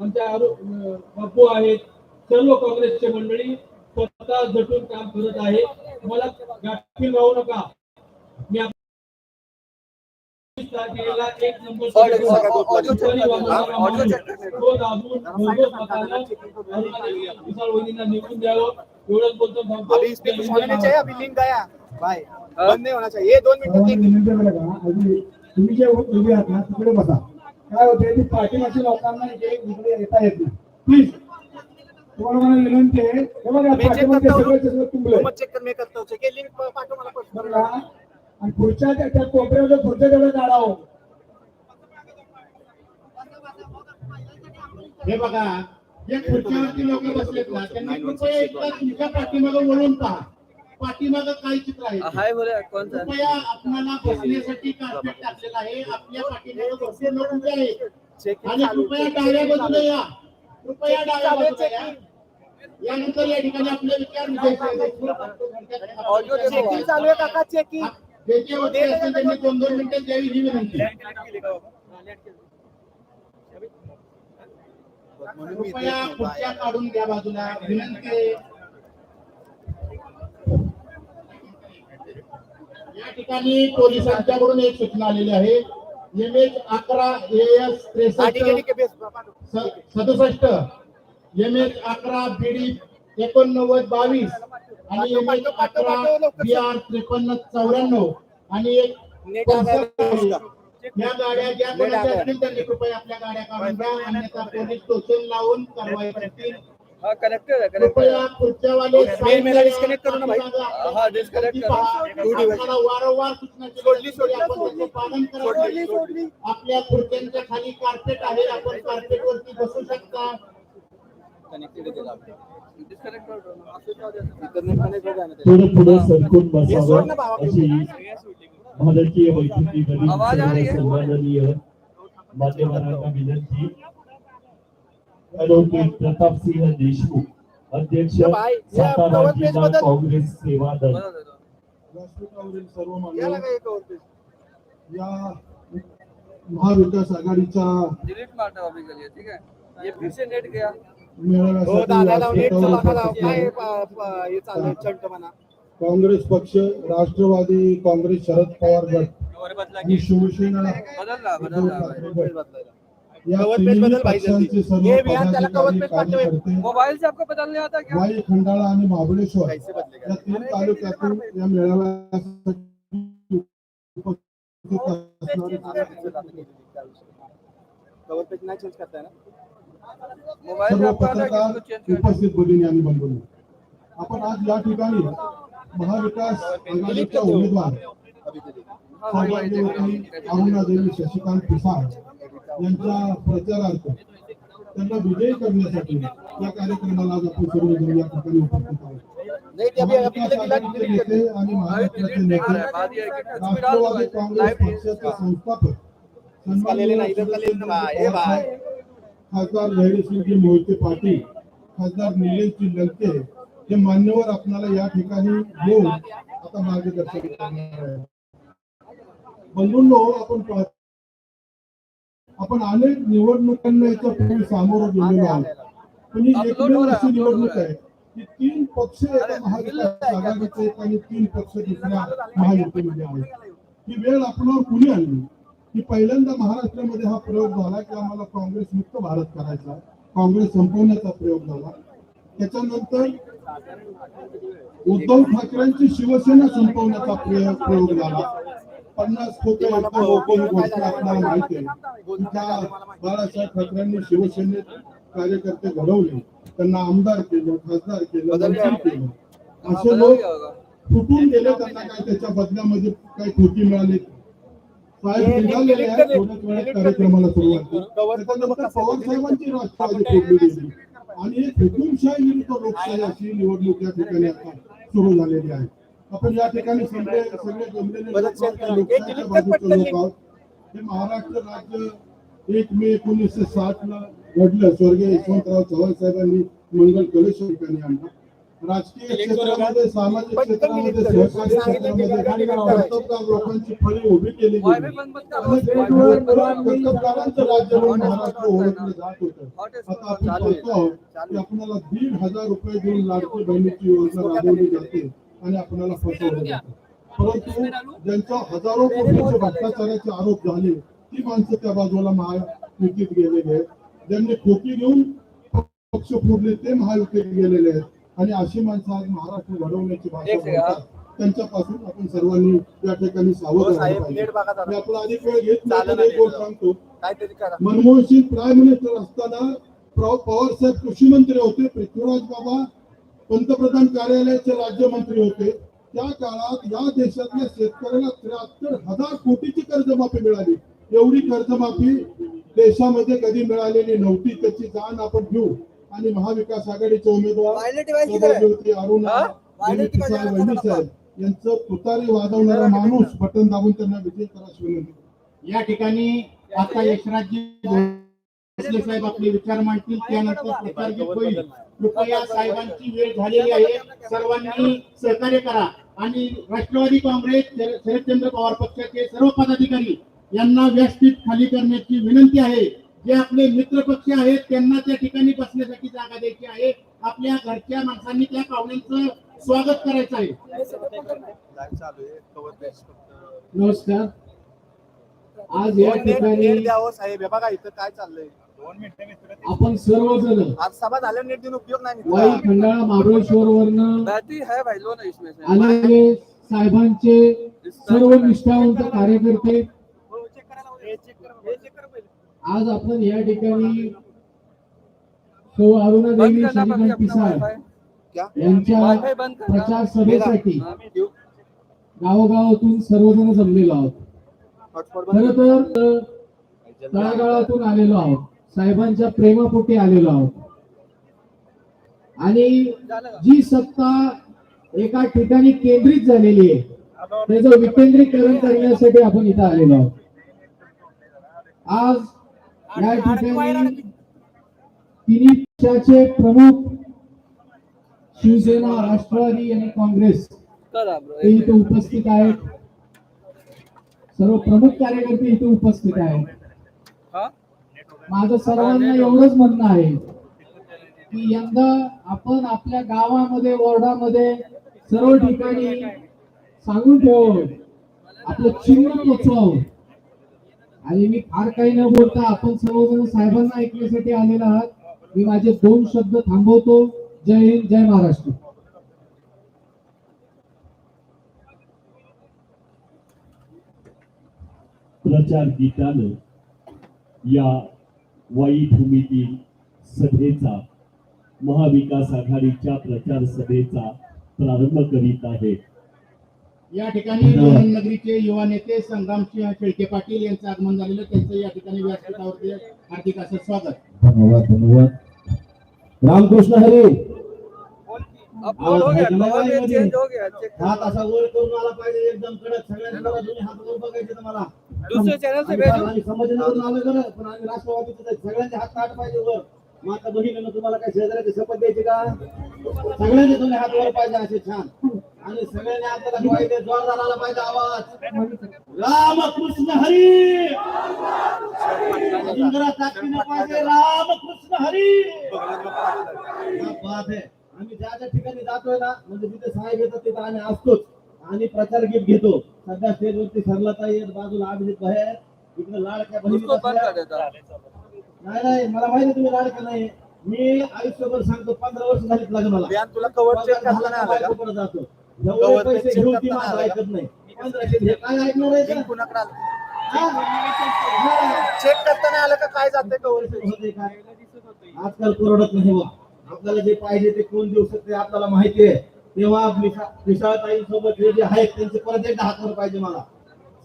आमच्या बापू आहेत. सर्व काँग्रेसचे मंडळी स्वतः झटून काम करत आहे. मला गाफील राहू नका. मी तारखेला एक नंबर विशाल वहिनींना निवडून द्यावं. एवढंच बोलतो. अभी इस पे कुछ होना नहीं चाहिए अभी लिंक गया भाई बंद नहीं होना चाहिए। ये दोन मिनट तुम्ही जे उभे आहात ना तिकडे बसा. काय होते की पाठीमागच्या लोकांना इकडे इकडे येता येत नाही. प्लीज तुम्हाला मला विनंती आहे हे बघा चेक पाठीमागचे करता. सगळे सगळे हूँ तुंबले मत चेक कर मैं करता. हूँ चेक ये लिंक पाठव मला का? आणि पुढच्या त्या कोपऱ्यावर पुढच्या तेवढं काढावं हे. बघा जे खुर्चीवरती लोक बसलेत ना त्यांनी कृपया एकदा तुमच्या पाठीमागं वळून पहा. पाठीमागं काय चित्र आहे ते. हाय बोले सा कृपया आपल्याला बसण्यासाठी कार्पेट टाकलेलं आहे. आपल्या पाठीमागं भरपूर लोक उभे आहेत चेक आणि कृपया डाव्या बाजूला या. कृपया डाव्या बाजूला या. यानंतर या ठिकाणी आपले विचार ऑडिओ देखो. चेकिंग चालू आहे काका चेकिंग जे जे होते असेल त्यांनी दोन दोन मिनिटं द्यावी ही विनंती. कृपया खुर्च्या काढून घ्या बाजूला. विनंती या ठिकाणी पोलिसांच्याकडून एक सूचना आलेली आहे. एम एच अकरा एस त्रेसष्ट सदुसष्ट. एम एच अकरा बीडी एकोणनव्वद बावीस. आणि एम एच अकरा बी आर त्रेपन्न चौऱ्याण्णव. आणि एक. या गाड्या ज्या कोणाच्या असतील त्यांनी कृपया आपल्या गाड्या काढून घ्या अन्यथा पोलीस टोचन लावून कारवाई करतील. हाँ कनेक्टेड है कनेक्टेड कृपया है खुर्च्यावाले मेल मेला disconnect करू ना भाई. हा, disconnect करू. आपल्याला वारंवार सूचनाची सोडली, सोडली, आपण त्याचं पालन करावं. सोडली, सोडली. आपल्या खुर्च्यांच्या खाली कार्पेट आहे आपण कार्पेट वरती बसू शकता डिस्कनेक्ट कर दो ना असं जाऊ द्या. इंटरनेट कनेक्ट हो जाना थोडं पुढे सरकून हे सोड ना बसावं बाबा. अशी भारतीय बैठकीवरील आवाज आ रही है? सर्व सन्माननीय मान्यवरांना विनंती ॲडव्होकेट प्रतापसिंह देशमुख अध्यक्ष सातारा जिल्हा. काँग्रेस सेवा दल. सर्व या महाविकास ठीक है काँग्रेस पक्ष. राष्ट्रवादी काँग्रेस शरद पवार गट. आणि शिवसेना बदलना उद्धव बदलना ठाकरे पेज गट बदलायला. या कवर पेज तिन्ही बदल भाई जल्दी. पक्षांचे सर्व ये बिहान त्याला कवर पेज पदाधिकारी पाठवे. कार्यकर्ते मोबाइल से आपको बदलने आता क्या वाई खंडाळा आणि महाबळेश्वर कैसे बदलेगा? या तीन तालुक्यातून या मेळाव्यासाठी उपस्थित असणारे कवर पेज नाही चेंज करताय ना मोबाइल से सर्व आपको आता है कि पत्रकार इसको चेंज कर उपस्थित भगिनी आणि बंधूंनो आपण आज या ठिकाणी महाविकास आघाडीच्या उमेदवार हाँ वही वही देख रहा हूँ सौभाग्यवती अरुणादेवी शशिकांत पिसाळ यांच्या प्रचारार्थ त्यांना विजयी करण्यासाठी या कार्यक्रमाला आज आपण सर्वजण या ठिकाणी उपस्थित आहोत. नेते आणि महाराष्ट्राचे नेते राष्ट्रवादी काँग्रेस पक्षाचे संस्थापक. खासदार धैर्यसिंहजी मोहिते पाटील खासदार निलेशजी लंके हे मान्यवर आपल्याला या ठिकाणी येऊन आता मार्गदर्शन करणार आहे बंधूंनो आपण पाहतो आपण अनेक निवडणुकांना याच्या पूर्वी सामोरं गेलेलो आहोत. पण ही एकमेव अशी निवडणूक आहे की तीन पक्ष एका महाविकास आघाडीचे आहेत आणि तीन पक्ष दुसऱ्या महायुतीमध्ये आहेत. ही वेळ आपल्यावर कुणी आणली? की पहिल्यांदा महाराष्ट्रामध्ये हा प्रयोग झाला की आम्हाला काँग्रेस मुक्त भारत करायचा काँग्रेस संपवण्याचा प्रयोग झाला. त्याच्यानंतर उद्धव ठाकरेंची शिवसेना संपवण्याचा प्रयोग झाला. पन्नास कोटी माहिती आहे बाळासाहेब ठाकरेंनी शिवसेनेत कार्यकर्ते घडवले. त्यांना आमदार केलं खासदार केलं केलं. असे लोक फुटून गेले त्यांना काय त्याच्या बदल्यामध्ये काही कृती मिळाली साहेब निघालेले delete आहेत कर, थोड्याच वेळात delete कर. कार्यक्रमाला सुरुवात केली. कवर त्याच्यानंतर पवार साहेबांची राष्ट्रवादी फोडली गेली आणि एक हुकुमशाही विरुद्ध लोकशाही अशी निवडणूक या ठिकाणी आता सुरू झालेली आहे. आपण या ठिकाणी सगळे सगळे जमलेले लोक हे महाराष्ट्र राज्य एक मे एकोणीसशे साठ ला घडलं. स्वर्गीय यशवंतराव चव्हाण साहेबांनी मंगल कलेश ठिकाणी आणला. राजकीय क्षेत्रामध्ये सामाजिक क्षेत्रामध्ये सहकारी क्षेत्रामध्ये कर्तबगार लोकांची फळी उभी केली गेली. कर्तबगारांचं राज्य म्हणून महाराष्ट्र ओळखलं जात होतं. आता आपण पाहतो आहोत की आपल्याला दीड हजार रुपये देऊन लाडकी बहिणीची योजना राबवली जाते. आणि आपल्याला फसवलं जातं परंतु ज्यांच्या हजारो कोटीचे भ्रष्टाचाराचे आरोप झाले ती माणसं त्या बाजूला महायुतीत गेलेली आहेत. ज्यांनी खोकी घेऊन पक्ष फोडले ते महायुतीत गेलेले आहेत. आणि अशी माणसं आज महाराष्ट्र घडवण्याची भाषा त्यांच्यापासून आपण सर्वांनी या ठिकाणी सावध हो राहिलं पाहिजे. मी आपला अधिक वेळ घेत नाही एक गोष्ट. सांगतो. मनमोहन सिंग प्राईम मिनिस्टर असताना पवार साहेब कृषी मंत्री होते. पृथ्वीराज बाबा पंतप्रधान कार्यालयाचे राज्यमंत्री होते. त्या काळात या देशातल्या शेतकऱ्याला त्र्याहत्तर हजार कोटीची कर्जमाफी मिळाली. एवढी कर्जमाफी देशामध्ये कधी मिळालेली नव्हती त्याची जाण आपण घेऊ. आणि महाविकास आघाडीचे उमेदवार अरुणा साहेब, यांचं तुतारी वाजवणारा माणूस बटन दाबून त्यांना विजय करास विनंती. या ठिकाणी आता यशराजजी भोसले साहेब आपले विचार मांडतील त्यानंतर प्रचार गीत होईल. कृपया साहेबांची वेळ झालेली आहे. सर्वांनी सहकार्य करा. आणि राष्ट्रवादी काँग्रेस शर- शरदचंद्र पवार पक्षाचे सर्व पदाधिकारी यांना व्यासपीठ खाली करण्याची विनंती आहे. जे आपले मित्र पक्ष आहेत त्यांना त्या ठिकाणी बसण्यासाठी जागा द्यायची आहे. आपल्या घरच्या माणसांनी त्या पाहुण्यांचं स्वागत करायचं आहे. नमस्कार. आज या ठिकाणी हे बघा इथं काय चाललंय. आपण सर्वजण आज सभा झाल्या नीट देऊन उपयोग नाही वाई. खंडाळा महाबळेश्वर वरनं बैटरी है भाई लो ना इसमें से. आलेले साहेबांचे सर्व निष्ठावंत कार्यकर्ते आज आपण या ठिकाणी सौ अरुणा देवी अपना पिसाळ? यांच्या. प्रचार सभेसाठी हाँ? गावोगावातून सर्वजण जमलेलो आहोत. खर तर तळागाळातून आलेलो आहोत. साहेबांच्या प्रेमापोटी आलेलो आहोत. आणि जी सत्ता एका ठिकाणी केंद्रित झालेली आहे त्याचं विकेंद्रीकरण करण्यासाठी आपण इथं आलेलो आहोत. आज या ठिकाणी तिन्ही पक्षाचे प्रमुख शिवसेना राष्ट्रवादी आणि काँग्रेस हे ते इथे उपस्थित आहेत. सर्व प्रमुख कार्यकर्ते इथे उपस्थित आहेत. माझं सर्वांना एवढंच म्हणणं आहे की यंदा आपण आपल्या गावामध्ये वॉर्डामध्ये सर्व ठिकाणी सांगून ठेव आपलं चिन्ह पोचवावं. आणि मी फार काही न बोलता आपण सर्वजण साहेबांना ऐकण्यासाठी आलेला आहात. मी माझे दोन शब्द थांबवतो. जय हिंद जय महाराष्ट्र. प्रचार गीतानं या वाई भूमीतील सभेचा महाविकास आघाडीच्या प्रचार सभेचा प्रारंभ करीत आहे या ठिकाणी नगरीचे युवा नेते संग्रामसिंह शेळके पाटील यांचं आगमन झालेलं त्यांचं या ठिकाणी व्यासपीठावरती हार्दिक असं स्वागत. धन्यवाद धन्यवाद. रामकृष्ण हरी. अपलोड हो गया कवर चेंज हो गया चेक हात असा वर करून आला पाहिजे एकदम कडक. सगळ्यांनी तुम्ही हात वर बघायचे तुम्हाला. दूसरे चैनल से आम्ही संभाजीनगरून आलो पण आम्ही राष्ट्रवादीचे. सगळ्यांचे हात काढ पाहिजे वर. माता बहिणीनं तुम्हाला काय शेजाऱ्याची शपथ द्यायची का? सगळ्यांचे तुम्ही हात वर पाहिजे असे छान. आणि सगळ्यांनी आपल्याला पाहिजे. जोरदार आला पाहिजे आवाज. रामकृष्ण हरी! पाहिजे. रामकृष्ण हरी! बात है आम्ही ज्या ज्या ठिकाणी जातोय ना म्हणजे जिथे साहेब येतात तिथे आम्ही असतोच आणि प्रचार गीत घेतो सध्या स्टेजवरती सरलता येत बाजूला अभिजित भाई इकडे लाडक्या बहिणी बसल्या. नाही नाही मला माहिती आहे तुम्ही लाडक्या नाही मी आयुष्यभर सांगतो पंधरा वर्ष झालीत लग्नाला तुला कवर चेक करता नाही आलं का बायकोकडे जातो Cover जेवढे check पैसे ती माझं नाही ऐकत नाही पंधराशे हे काय ऐकणार आहे का? लिंक कुणाकडे आलं? हा? हा. चेक करताना आलं का काय जाते कवर पेज? होते काय? आजकाल परवडत नाही बा आपल्याला जे पाहिजे ते कोण देऊ शकते आपल्याला माहिती आहे. तेव्हा विशाळताई सोबत हे जे आहेत त्यांचे परत एकदा हात पाहिजे मला.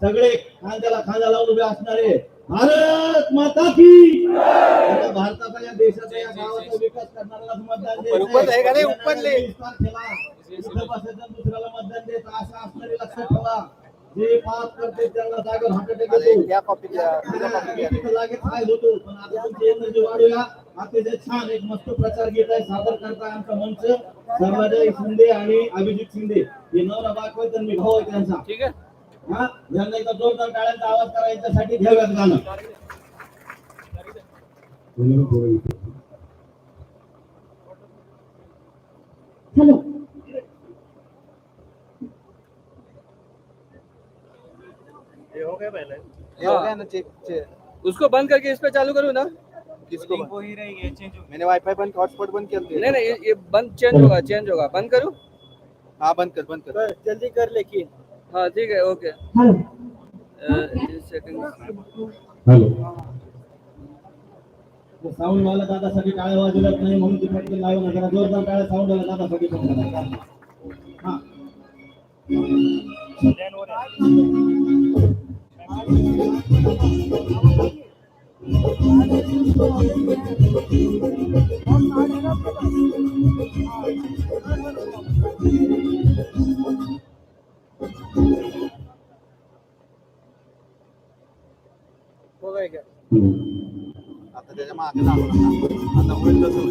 सगळे खांद्याला खांदा लावून उभे असणारे भारत माता की भारताचा या देशाचा या गावाचा विकास करणाऱ्याला मतदान द्यायचं दुसऱ्याला मतदान द्यायचं असं असणारे लक्षात ठेवा. जे पाप करते त्यांना जागेवर हार्ट अटॅक येतो घ्या तिथं लागेल काय होतो. पण आता तुमची एनर्जी वाढूया. अतिशय छान एक मस्त प्रचार गीत आहे सादर करताय आमचा मंच. सर्वाजय शिंदे आणि अभिजित शिंदे. हे नवरा आहेत आणि मी भाऊ आहे त्यांचा. ठीक आहे. हा? यांना एकदा जोरदार टाळ्यांचा आवाज करायच्यासाठी घ्याव्यात गाणं. हॅलो. ये हो गया पहले. ये हाँ। हो गया ना चेक चेक उसको बंद करके इस पे चालू करूँ ना? किसको वो ही रहेगी चेंज मैंने वाईफाई बंद हॉटस्पॉट बंद कर दिया नहीं नहीं ये, बंद चेंज होगा चेंज होगा। बंद करूँ? हाँ बंद कर बंद कर। जल्दी कर लेकिन। हाँ ठीक है okay. Hello. Second hello. Sound वाला दादासाठी टाळ्या वाजवत नाही म्हणून ती पटकन लावू नका. जोरदार टाळ्या साऊंड वाला दादासाठी. हा. हो गया क्या आता त्याच्यामागे लागू नका आता होईल तसं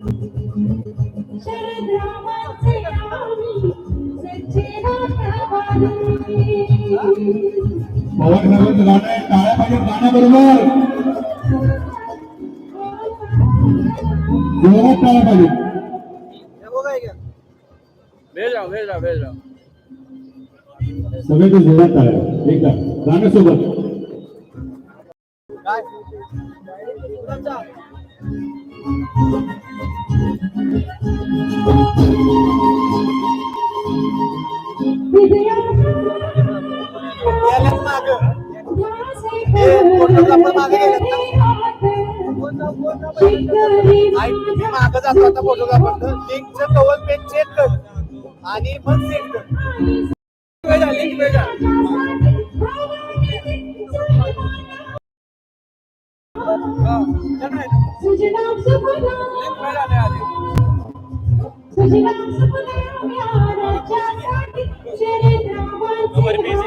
पवन साहेबांचं गाणं आहे टाळ्या पाहिजे गाण्याबरोबर. जोरात टाळ्या पाहिजे. सगळे ते जोरात टाळ्या. एकदा गाण्यासोबत. काय? गेल्यात मागं. मी मागं जातो आता फोटोग्राफर लिंकचं कवर पेज चेक कर. आणि मग कर. लिंक लिंक भेजा राज्यासाठी शरदरावांचे करूया कवर भेज